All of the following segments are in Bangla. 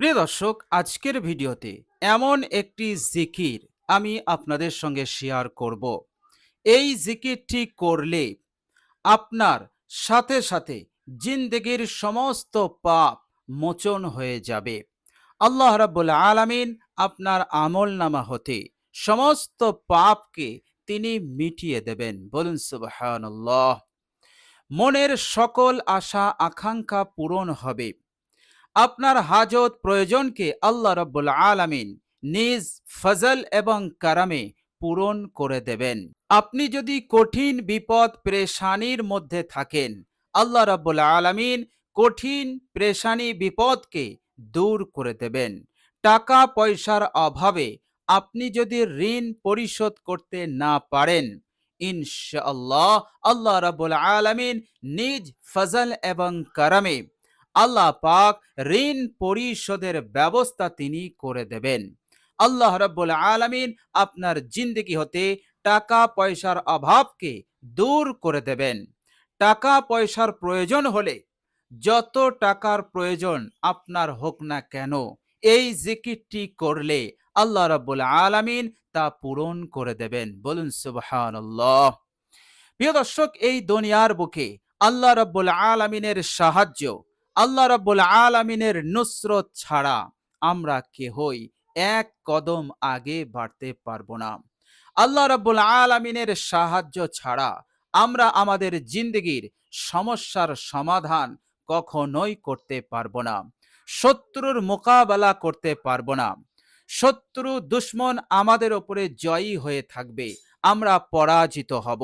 প্রিয় দর্শক, আজকের ভিডিওতে এমন একটি জিকির আমি আপনাদের সঙ্গে শেয়ার করব। এই জিকিরটি করলে আপনার সাথে সাথে জিন্দগির সমস্ত পাপ মোচন হয়ে যাবে। আল্লাহ রাব্বুল আলামিন আপনার আমল নামা হতে সমস্ত পাপকে তিনি মিটিয়ে দেবেন। বলুন, সুবহানাল্লাহ। মনের সকল আশা, আকাঙ্ক্ষা পূরণ হবে। আপনার হাজত প্রয়োজনকে আল্লাহ রব্বুল আলামিন নিজ ফজল এবং কারামে পূরণ করে দেবেন। আপনি যদি কঠিন বিপদ প্রেশানির মধ্যে থাকেন, আল্লাহ রব্বুল আলামিন কঠিন প্রেশানি বিপদকে দূর করে দেবেন। টাকা পয়সার অভাবে আপনি যদি ঋণ পরিশোধ করতে না পারেন, ইনশাআল্লাহ আল্লাহ রাব্বুল আলামিন নিজ ফজল এবং কারামে আল্লাহ পাক ঋণ পরিশোধের ব্যবস্থা তিনি করে দেবেন। আল্লাহ রাব্বুল আলামিন আপনার জিন্দগি হতে টাকা পয়সার অভাবকে দূর করে দেবেন। টাকা পয়সার প্রয়োজন হলে যত টাকার প্রয়োজন আপনার হোক না কেন, এই জিকিরটি করলে আল্লাহ রাব্বুল আলামিন তা পূরণ করে দেবেন। বলুন, সুবহানাল্লাহ। প্রিয় দর্শক, এই দুনিয়ার বুকে আল্লাহ রাব্বুল আলামিনের সাহায্য আল্লাহ রাব্বুল আলামিনের নুসরত ছাড়া আমরা কেহই এক কদম আগে বাড়তে পারব না। আল্লাহ রাব্বুল আলামিনের সাহায্য ছাড়া আমরা আমাদের জিন্দগির সমস্যার সমাধান কখনোই করতে পারব না। শত্রুর মোকাবেলা করতে পারব না। শত্রু দুশ্মন আমাদের ওপরে জয়ী হয়ে থাকবে, আমরা পরাজিত হব।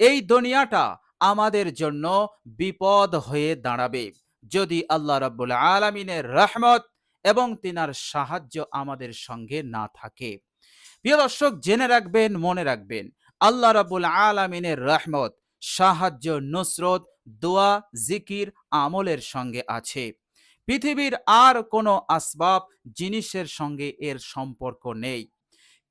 এই দুনিয়াটা আমাদের জন্য বিপদ হয়ে দাঁড়াবে। যদি আল্লাহ রাব্বুল আলামিনের রহমত এবং তিনার সাহায্য আমাদের সঙ্গে না থাকে। প্রিয় দর্শক, জেনে রাখবেন, মনে রাখবেন, আল্লাহ রাব্বুল আলামিনের রহমত, সাহায্য, নুসরত, দোয়া, জিকির আমলের সঙ্গে আছে। পৃথিবীর আর কোনো আসবাব জিনিসের সঙ্গে এর সম্পর্ক নেই।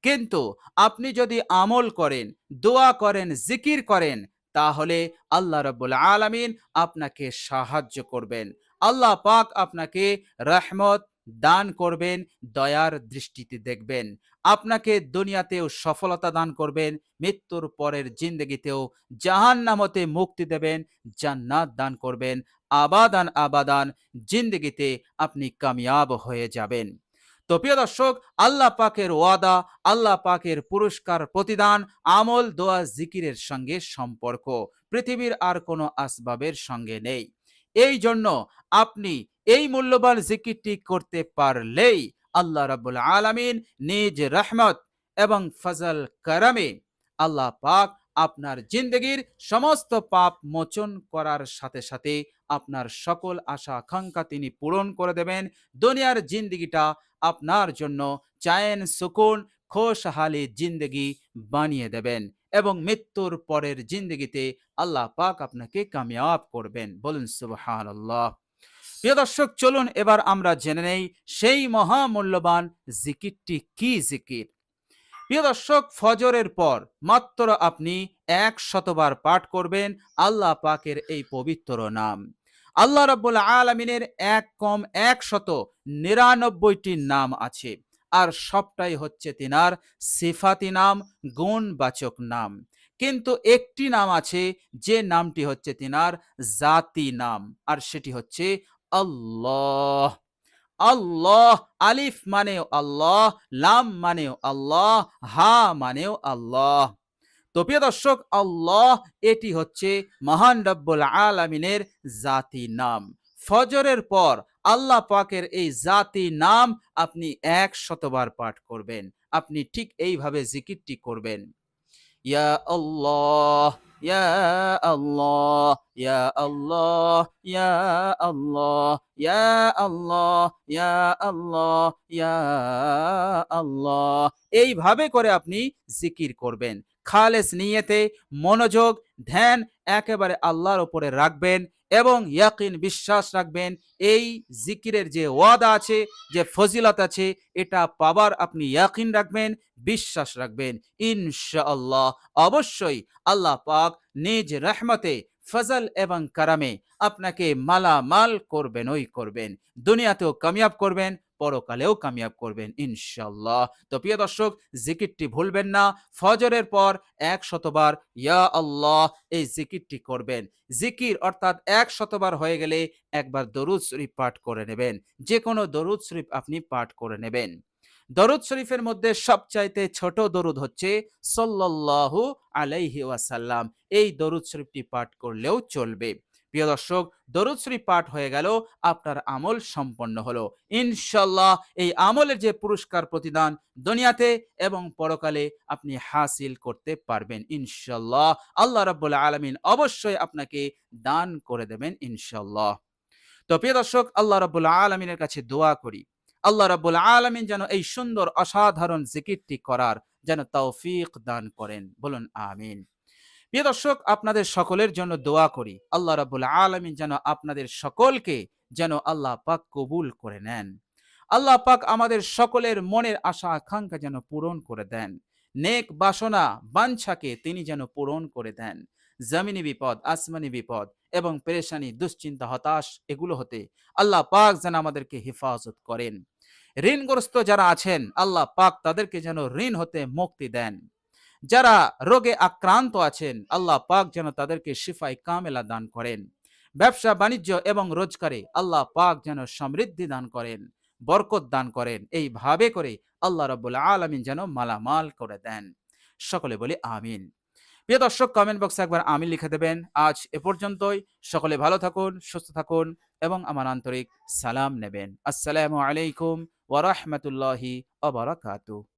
কিন্তু আপনি যদি আমল করেন, দোয়া করেন, জিকির করেন তাহলে আল্লাহ রাব্বুল আলামিন আপনাকে সাহায্য করবেন। আল্লাহ পাক আপনাকে রহমত দান করবেন, দয়ার দৃষ্টিতে দেখবেন। আপনাকে দুনিয়াতেও সফলতা দান করবেন, মৃত্যুর পরের জিন্দগিতেও জাহান্নামতে মুক্তি দেবেন, জান্নাত দান করবেন, আবাদান আবাদান, জিন্দগিতে আপনি কামিয়াব হয়ে যাবেন। তো প্রিয় দর্শক, আল্লাহ পাকের ওয়াদা, আল্লাহ পাকের পুরস্কার প্রতিদান, আমল, দোয়া, জিকিরের সঙ্গে সম্পর্ক। পৃথিবীর আর কোনো আসবাবের সঙ্গে নেই। এই জন্য আপনি এই মূল্যবান জিকিরটি করতে পারলেই আল্লাহ রাব্বুল আলামিন নিজ রহমত এবং ফজল কারামে আল্লাহ পাক আপনার জিন্দগির সমস্ত পাপ মোচন করার সাথে সাথে আপনার সকল আশা আকাঙ্ক্ষা তিনি পূরণ করে দেবেন। দুনিয়ার জিন্দগিটা আপনার জন্য চায়েন সুকুন, খোশহালি জিন্দগি বানিয়ে দেবেন এবং মৃত্যুর পরের জিন্দগিতে আল্লাহ পাক আপনাকে কামিয়াব করবেন। বলুন সুবহান আল্লাহ প্রিয় দর্শক, চলুন এবার আমরা জেনে নেই সেই মহামূল্যবান জিকিরটি কি জিকির? প্রিয় দর্শক, ফজরের পর মাত্র আপনি এক শতবার পাঠ করবেন আল্লাহ পাকের এই পবিত্র নাম। আল্লাহ রাব্বুল আলমিনের এক কম এক শত নিরানব্বইটি নাম আছে। আর সবটাই হচ্ছে তিনার সিফাতি নাম, গুণবাচক নাম। কিন্তু একটি নাম আছে, যে নামটি হচ্ছে তিনার জাতি নাম, আর সেটি হচ্ছে আল্লাহ। আল্লাহ, আলিফ মানেও আল্লাহ, লাম মানেও আল্লাহ, হা মানেও আল্লাহ। তো প্রিয় দর্শক, আল্লাহ এটি হচ্ছে মহান রব্বুল আলামিনের জাতি নাম। ফজরের পর আল্লাহ পাকের এই জাতি নাম আপনি এক শতবার পাঠ করবেন। আপনি ঠিক এইভাবে জিকিরটি করবেন। ইয়া আল্লাহ ইয়া আল্লাহ ইয়া আল্লাহ ইয়া আল্লাহ ইয়া আল্লাহ ইয়া আল্লাহ ইয়া আল্লাহ এইভাবে করে আপনি জিকির করবেন। খালেস নিয়েতে মনোযোগ, ধ্যান একেবারে আল্লাহর ওপরে রাখবেন এবং ইয়াকিন বিশ্বাস রাখবেন, এই জিকিরের যে ওয়াদা আছে, যে ফজিলত আছে, এটা পাবার আপনি ইয়াকিন রাখবেন, বিশ্বাস রাখবেন। ইনশাআল্লাহ, অবশ্যই আল্লাহ পাক নিজ রহমতে ফজল এবং কারামে আপনাকে মালামাল করবেন, ওই করবেন। দুনিয়াতেও কামিয়াব করবেন, পরকালেও কামিয়াব করবেন ইনশাল্লাহ তো প্রিয় দর্শক, জিকিরটি ভুলবেন না। ফজরের পর এক শতবার ইয়া আল্লাহ, এই জিকিরটি করবেন। জিকির অর্থাৎ এক শতবার হয়ে গেলে একবার দরুদ শরীফ পাঠ করে নেবেন। যে কোনো দরুদ শরীফ আপনি পাঠ করে নেবেন। দরুদ শরীফের মধ্যে সবচাইতে ছোট দরুদ হচ্ছে সল্লাল্লাহু আলাইহি ওয়াসাল্লাম। এই দরুদ শরীফটি পাঠ করলেও চলবে। প্রিয় দর্শক, দরুদ শরীফ পাঠ হয়ে গেল, আপনার আমল সম্পন্ন হলো। ইনশাল্লাহ এই আমলের যে পুরস্কার প্রতিদান দুনিয়াতে এবং পরকালে আপনি হাসিল করতে পারবেন। ইনশাল্লাহ আল্লাহ রাব্বুল আলমিন অবশ্যই আপনাকে দান করে দেবেন ইনশাল্লাহ তো প্রিয় দর্শক, আল্লাহ রাব্বুল আলামিনের কাছে দোয়া করি। আল্লাহ রাব্বুল আলামিন যেন এই সুন্দর অসাধারণ জিকিরটি করার যেন তৌফিক দান করেন। বলুন, আমিন। প্রিয় দর্শক, আপনাদের সকলের জন্য দোয়া করি। আল্লাহ রাব্বুল আলামিন যেন আপনাদের সকলকে যেন আল্লাহ পাক কবুল করে নেন। আল্লাহ পাক আমাদের সকলের মনের আশা আকাঙ্ক্ষা যেন পূরণ করে দেন। নেক বাসনা, বাঞ্ছাকে তিনি যেন পূরণ করে দেন। জমিনি বিপদ, আসমানি বিপদ এবং পেরেশানি, দুশ্চিন্তা, হতাশ, এগুলো হতে আল্লাহ পাক যেন আমাদেরকে হেফাজত করেন। ঋণগ্রস্ত যারা আছেন, আল্লাহ পাক তাদেরকে যেন ঋণ হতে মুক্তি দেন। যারা রোগে আক্রান্ত আছেন, আল্লাহ পাক যেন তাদেরকে শিফাই কামেলা দান করেন। ব্যবসা বাণিজ্য এবং রোজগারে আল্লাহ পাক যেন সমৃদ্ধি দান করেন, বরকত দান করেন। এইভাবে করে আল্লাহ রব্বুল আলমিন যেন মালামাল করে দেন। সকলে বলি আমিন। প্রিয় দর্শক কমেন্ট বক্সে একবার আমিন লিখে দেবেন। আজ এ পর্যন্তই। সকলে ভালো থাকুন, সুস্থ থাকুন এবং আমার আন্তরিক সালাম নেবেন। আসসালামু আলাইকুম ওয়া অবরাকাতু